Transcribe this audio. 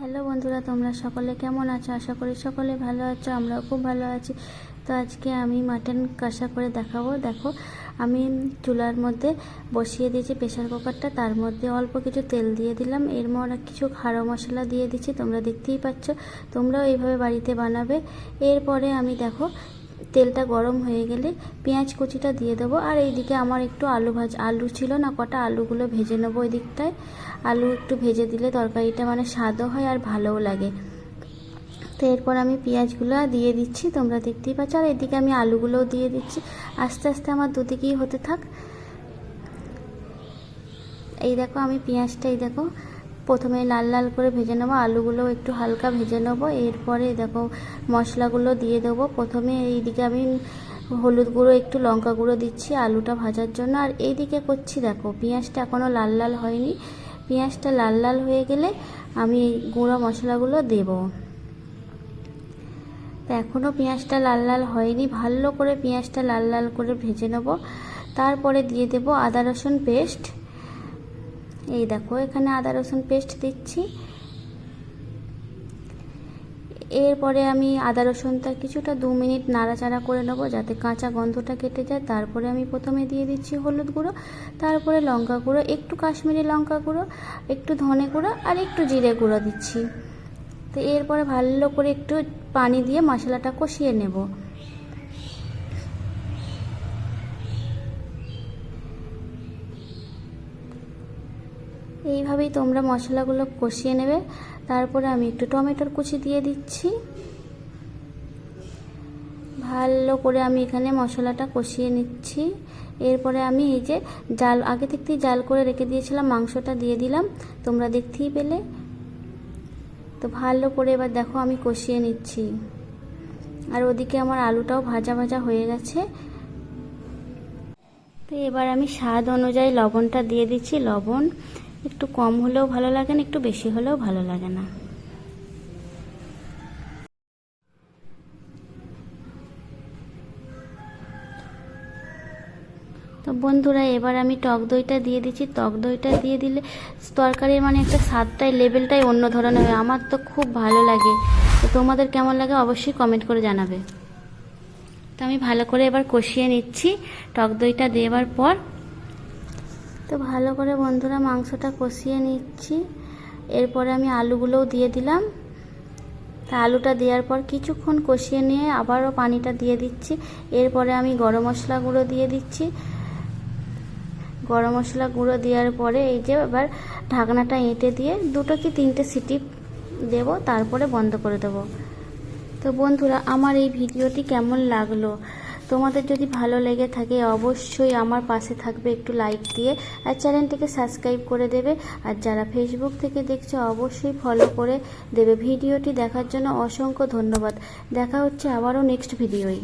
Hello বন্ধুরা, তোমরা সকলে কেমন আছো? আশা করি সকলে ভালো আছো, আমরাও খুব ভালো আছি। তো আজকে আমি মাটন কষা করে দেখাবো। দেখো, আমি চুলার মধ্যে বসিয়ে দিয়েছি প্রেশার কুকারটা, তার মধ্যে অল্প কিছু তেল দিয়ে দিলাম। এর মধ্যে কিছু খাড়ো মশলা দিয়ে দিচ্ছি, তোমরা দেখতেই পাচ্ছ। তোমরাও এইভাবে বাড়িতে বানাবে। এরপরে আমি দেখো তেলটা গরম হয়ে গেলে পেঁয়াজ কুচিটা দিয়ে দেবো। আর এইদিকে আমার একটু আলু ভাজ, আলু ছিল না, কটা আলুগুলো ভেজে নেব ওই দিকটায় আলু একটু ভেজে দিলে তরকারিটা মানে স্বাদও হয় আর ভালোও লাগে। তো এরপর আমি পেঁয়াজগুলো দিয়ে দিচ্ছি, তোমরা দেখতেই পাচ্ছ। আর এদিকে আমি আলুগুলোও দিয়ে দিচ্ছি। আস্তে আস্তে আমার দুদিকেই হতে থাক। এই দেখো আমি পেঁয়াজটা, এই দেখো প্রথমে লাল লাল করে ভেজে নেব আলুগুলো একটু হালকা ভেজে নেব, এরপরে দেখো মশলাগুলো দিয়ে দেবো। প্রথমে এইদিকে আমি হলুদ গুঁড়ো, একটু লঙ্কা গুঁড়ো দিচ্ছি আলুটা ভাজার জন্য। আর এইদিকে করছি দেখো, পেঁয়াজটা এখনও লাল লাল হয়নি। পেঁয়াজটা লাল লাল হয়ে গেলে আমি গুঁড়ো মশলাগুলো দেবো। তো এখনও পেঁয়াজটা লাল লাল হয়নি, ভালো করে পেঁয়াজটা লাল লাল করে ভেজে নেব। তারপরে দিয়ে দেব আদা রসুন পেস্ট। এই দেখো, এখানে আদা রসুন পেস্ট দিচ্ছি। এরপরে আমি আদা রসুনটা কিছুটা দু মিনিট নাড়াচাড়া করে নেব যাতে কাঁচা গন্ধটা কেটে যায়। তারপরে আমি প্রথমে দিয়ে দিচ্ছি হলুদ গুঁড়ো, তারপরে লঙ্কা গুঁড়ো, একটু কাশ্মীরি লঙ্কা গুঁড়ো, একটু ধনে গুঁড়ো আর একটু জিরে গুঁড়ো দিচ্ছি। তো এরপরে ভালো করে একটু পানি দিয়ে মশলাটা কষিয়ে নেব। এইভাবেই তোমরা মশলাগুলো কষিয়ে নেবে। তারপরে আমি একটু টমেটোর কুচি দিয়ে দিচ্ছি। ভালো করে আমি এখানে মশলাটা কষিয়ে নিচ্ছি। এরপরে আমি এই যে জাল, আগে থেকেই জাল করে রেখে দিয়েছিলাম, মাংসটা দিয়ে দিলাম। তোমরা দেখতেই পেলে। তো ভালো করে এবার দেখো আমি কষিয়ে নিচ্ছি। আর ওদিকে আমার আলুটাও ভাজা ভাজা হয়ে গেছে। তো এবার আমি স্বাদ অনুযায়ী লবণটা দিয়ে দিচ্ছি। লবণ একটু কম হলেও ভালো লাগে না, একটু বেশি হলেও ভালো লাগে না। তো বন্ধুরা, এবার আমি টক দইটা দিয়ে দিচ্ছি। টক দইটা দিয়ে দিলে তরকারির মানে একটা স্বাদটাই, লেভেলটাই অন্য ধরনের হয়। আমার তো খুব ভালো লাগে। তো তোমাদের কেমন লাগে অবশ্যই কমেন্ট করে জানাবে। তো আমি ভালো করে এবার কষিয়ে নিচ্ছি। টক দইটা দেওয়ার পর তো ভালো করে বন্ধুরা মাংসটা কষিয়ে নিচ্ছি। এরপরে আমি আলুগুলোও দিয়ে দিলাম। তা আলুটা দেওয়ার পর কিছুক্ষণ কষিয়ে নিয়ে আবারও পানিটা দিয়ে দিচ্ছি। এরপরে আমি গরম মশলা গুঁড়ো দিয়ে দিচ্ছি। গরম মশলা গুঁড়ো দেওয়ার পরে এই যে এবার ঢাকনাটা এঁটে দিয়ে দুটো কি তিনটে সিটি দেব, তারপরে বন্ধ করে দেব। তো বন্ধুরা, আমার এই ভিডিওটি কেমন লাগল? তোমাদের যদি ভালো লেগে থাকে, অবশ্যই আমার পাশে থাকবে একটু লাইক দিয়ে, আর চ্যানেলটিকে সাবস্ক্রাইব করে দেবে। আর যারা ফেসবুক থেকে দেখছে, অবশ্যই ফলো করে দেবে। ভিডিওটি দেখার জন্য অসংখ্য ধন্যবাদ। দেখা হচ্ছে আবারও নেক্সট ভিডিওয়